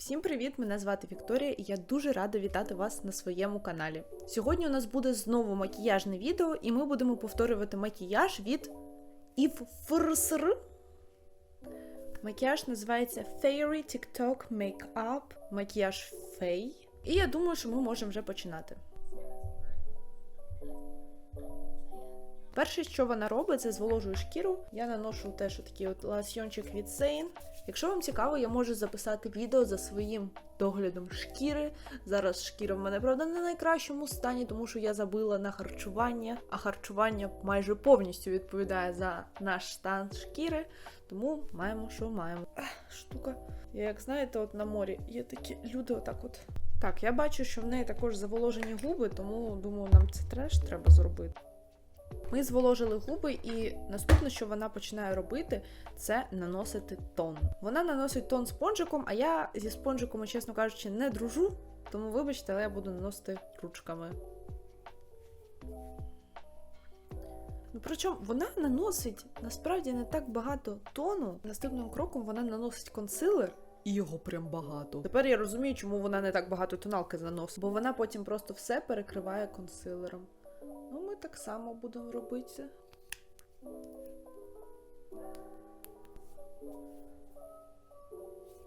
Всім привіт! Мене звати Вікторія, і я дуже рада вітати вас на своєму каналі. Сьогодні у нас буде знову макіяжне відео, і ми будемо повторювати макіяж від Eve Forsr. Макіяж називається Fairy TikTok Makeup макіяж Fay. І я думаю, що ми можемо вже починати. Перше, що вона робить, це зволожує шкіру. Я наношу теж такий от ласьйончик від Sein. Якщо вам цікаво, я можу записати відео за своїм доглядом шкіри. Зараз шкіра в мене, правда, не в найкращому стані, тому що я забила на харчування, а харчування майже повністю відповідає за наш стан шкіри. Тому маємо, що маємо. Ех, штука. Я, як знаєте, от на морі є такі люди, отак от. Так, я бачу, що в неї також заволожені губи, тому думаю, нам це треш треба зробити. Ми зволожили губи, і наступне, що вона починає робити, це наносити тон. Вона наносить тон спонжиком, а я зі спонжиком, чесно кажучи, не дружу. Тому, вибачте, але я буду наносити ручками. Ну, причому вона наносить насправді не так багато тону. Наступним кроком вона наносить консилер. І його прям багато. Тепер я розумію, чому вона не так багато тоналки наносить, бо вона потім просто все перекриває консилером. Так само будемо робити.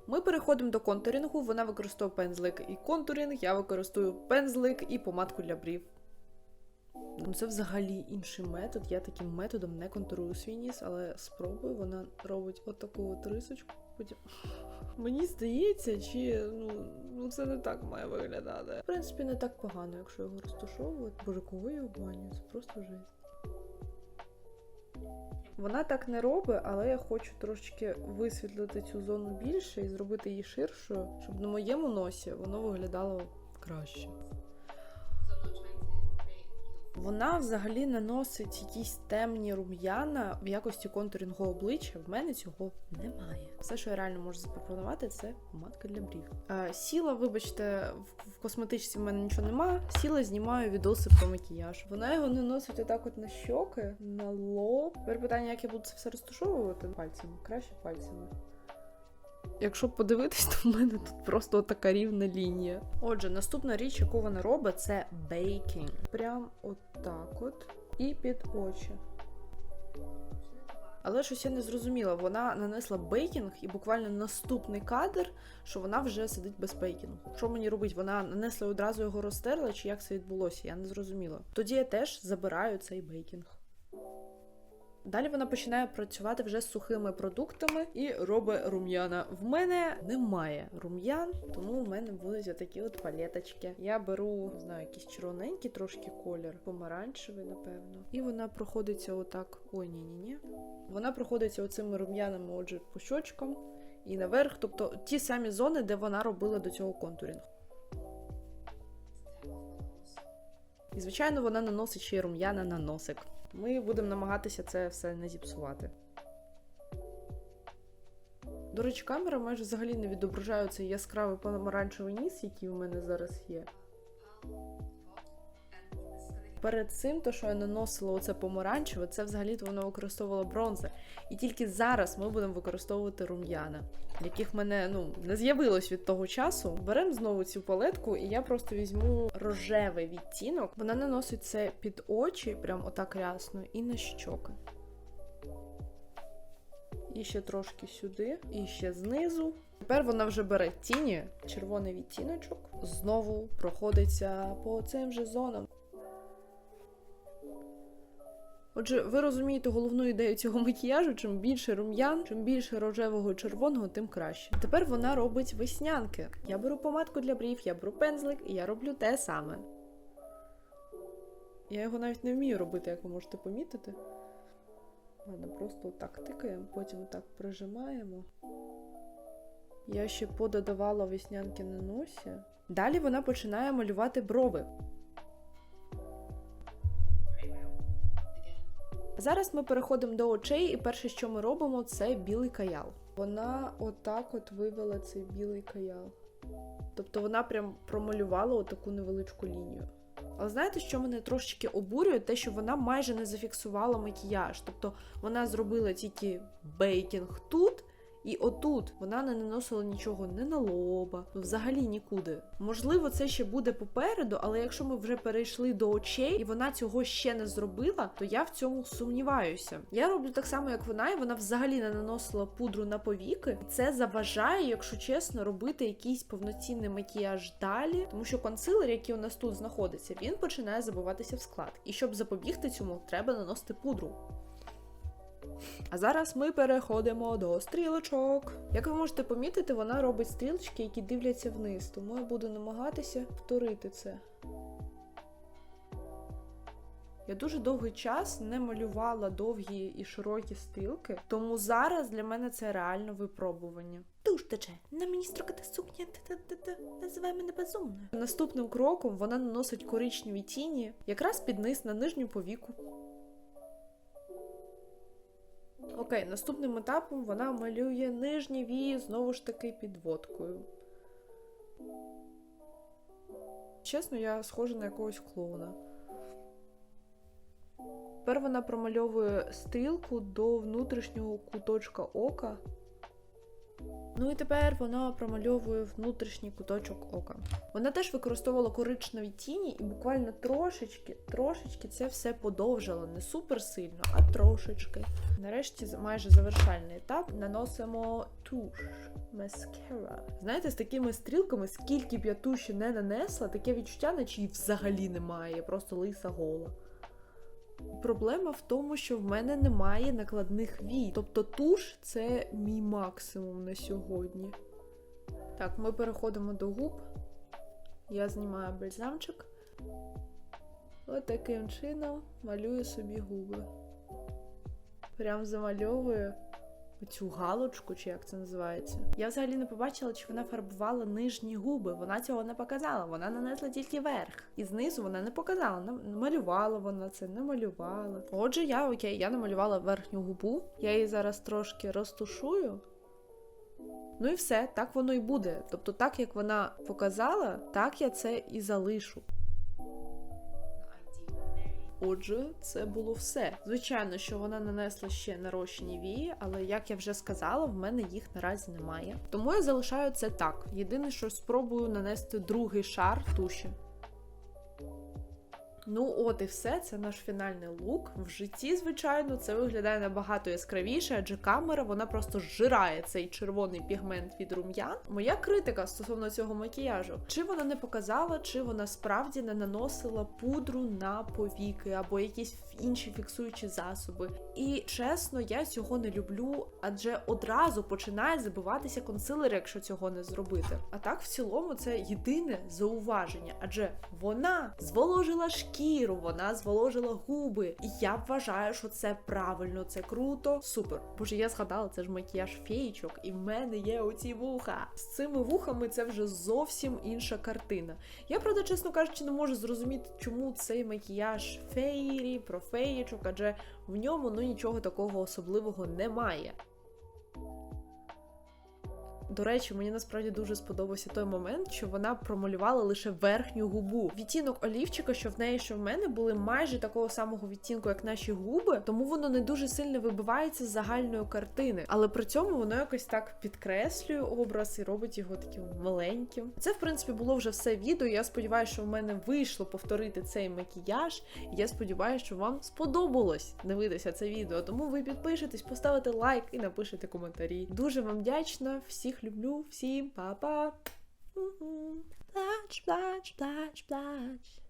Ми переходимо до контурінгу. Вона використовує пензлик і контурінг, я використовую пензлик і помадку для брів. Ну, Це взагалі інший метод. Я таким методом не контурую свій ніс, але спробую. Вона робить отаку от рисочку. Потім. Мені здається, чи ну, ну це не так має виглядати. В принципі, не так погано, якщо його розташовувати. Боже, кого я обманюю? Це просто жесть. Вона так не робить, але я хочу трошечки висвітлити цю зону більше і зробити її ширшою, щоб на моєму носі воно виглядало краще. Вона взагалі наносить якісь темні рум'яна в якості контурінгу обличчя. В мене цього немає. Все, що я реально можу запропонувати, це помадка для брів. Сіла, вибачте, в косметичці в мене нічого нема. Сіла, знімаю відоси про макіяж. Вона його наносить отак от на щоки, на лоб. Тепер питання, як я буду це все розташовувати пальцями. Краще пальцями. Якщо подивитись, то в мене тут просто така рівна лінія. Отже, наступна річ, яку вона робить, це бейкінг. Прям отак от. І під очі. Але щось я не зрозуміла. Вона нанесла бейкінг, і буквально наступний кадр, що вона вже сидить без бейкінгу. Що мені робить? Вона нанесла одразу його розтерла, чи як це відбулося? Я не зрозуміла. Тоді я теж забираю цей бейкінг. Далі вона починає працювати вже з сухими продуктами і робить рум'яна. В мене немає рум'ян, тому в мене будуть отакі от палеточки. Я беру, не знаю, якийсь червоненький трошки колір, помаранчевий, напевно. І вона проходиться отак. Ой, ні, ні, ні. Вона проходиться оцими рум'янами, отже, по щочкам і наверх, тобто ті самі зони, де вона робила до цього контурінг. І, звичайно, вона наносить ще й рум'яна на носик. Ми будемо намагатися це все не зіпсувати. До речі, камера майже взагалі не відображає цей яскравий помаранчевий ніс, який у мене зараз є. Перед цим, то, що я наносила оце помаранчеве, це взагалі-то воно використовувало бронзер. І тільки зараз ми будемо використовувати рум'яна, яких мене ну, не з'явилось від того часу. Беремо знову цю палетку, і я просто візьму рожевий відтінок. Вона наносить це під очі, прям отак рясно, і на щоки. І ще трошки сюди, і ще знизу. Тепер вона вже бере тіні, червоний відтіночок, знову проходиться по цим же зонам. Отже, ви розумієте головну ідею цього макіяжу: чим більше рум'ян, чим більше рожевого і червоного, тим краще. Тепер вона робить веснянки. Я беру помадку для брів, я беру пензлик і я роблю те саме. Я його навіть не вмію робити, як ви можете помітити. Ладно, просто отак тикаємо, потім отак прижимаємо. Я ще пододавала веснянки на носі. Далі вона починає малювати брови. Зараз ми переходимо до очей, і перше, що ми робимо, це білий каял. Вона отак от вивела цей білий каял. Тобто вона прям промалювала отаку невеличку лінію. Але знаєте, що мене трошечки обурює? Те, що вона майже не зафіксувала макіяж. Тобто вона зробила тільки бейкінг тут І отут вона не наносила нічого не на лоба, ну взагалі нікуди. Можливо, це ще буде попереду, але якщо ми вже перейшли до очей і вона цього ще не зробила, то я в цьому сумніваюся. Я роблю так само, як вона, і вона взагалі не наносила пудру на повіки. Це заважає, якщо чесно, робити якийсь повноцінний макіяж далі, тому що консилер, який у нас тут знаходиться, він починає забиватися в склад. І щоб запобігти цьому, треба наносити пудру. А зараз ми переходимо до стрілочок. Як ви можете помітити, вона робить стрілочки, які дивляться вниз, тому я буду намагатися повторити це. Я дуже довгий час не малювала довгі і широкі стрілки, тому зараз для мене це реально випробування. Туш тече, на мені строката сукня, та-та-та-та, називай мене безумною. Наступним кроком вона наносить коричневі тіні, якраз під низ на нижню повіку. Окей, наступним етапом вона малює нижні вії знову ж таки підводкою. Чесно, я схожа на якогось клоуна. Тепер вона промальовує стрілку до внутрішнього куточка ока. Ну і тепер вона промальовує внутрішній куточок ока. Вона теж використовувала коричневі тіні і буквально трошечки, трошечки це все подовжила. Не супер сильно, а трошечки. Нарешті майже завершальний етап наносимо туш. Маскара. Знаєте, з такими стрілками, скільки б я туші не нанесла, таке відчуття, наче її взагалі немає, просто лиса гола. Проблема в тому, що в мене немає накладних вій. Тобто туш це мій максимум на сьогодні. Так, ми переходимо до губ. Я знімаю бальзамчик. От таким чином малюю собі губи. Прям замальовую цю галочку, чи як це називається. Я взагалі не побачила, чи вона фарбувала нижні губи. Вона цього не показала. Вона нанесла тільки верх. І знизу вона не показала. Нам- Малювала вона це, не малювала. Отже, я окей, я намалювала верхню губу. Я її зараз трошки розтушую. Ну і все, так воно і буде. Тобто, так як вона показала, так я це і залишу. Отже, це було все. Звичайно, що вона нанесла ще нарощені вії, але як я вже сказала, в мене їх наразі немає. Тому я залишаю це так. Єдине, що спробую нанести другий шар туші. Ну, от і все, це наш фінальний лук. В житті, звичайно, це виглядає набагато яскравіше, адже камера вона просто зжирає цей червоний пігмент від рум'ян. Моя критика стосовно цього макіяжу: чи вона не показала, чи вона справді не наносила пудру на повіки або якісь інші фіксуючі засоби. І чесно, я цього не люблю, адже одразу починає забиватися консилер, якщо цього не зробити. А так, в цілому, це єдине зауваження, адже вона зволожила шкіру, вона зволожила губи. І я вважаю, що це правильно, це круто. Супер. Боже, я згадала, це ж макіяж феєчок, і в мене є оці вуха. З цими вухами це вже зовсім інша картина. Я, правда, чесно кажучи, не можу зрозуміти, чому цей макіяж феєрі, про феєчок, адже в ньому ну нічого такого особливого немає. До речі, мені насправді дуже сподобався той момент, що вона промалювала лише верхню губу. Відтінок олівчика, що в неї, що в мене, були майже такого самого відтінку, як наші губи, тому воно не дуже сильно вибивається з загальної картини. Але при цьому воно якось так підкреслює образ і робить його таким маленьким. Це, в принципі, було вже все відео. Я сподіваюся, що в мене вийшло повторити цей макіяж. Я сподіваюся, що вам сподобалось дивитися це відео. Тому ви підпишетесь, поставите лайк і напишете коментарі. Дуже вам вдячна, всіх люблю, всім па-па! Плач, плач, плач, плач.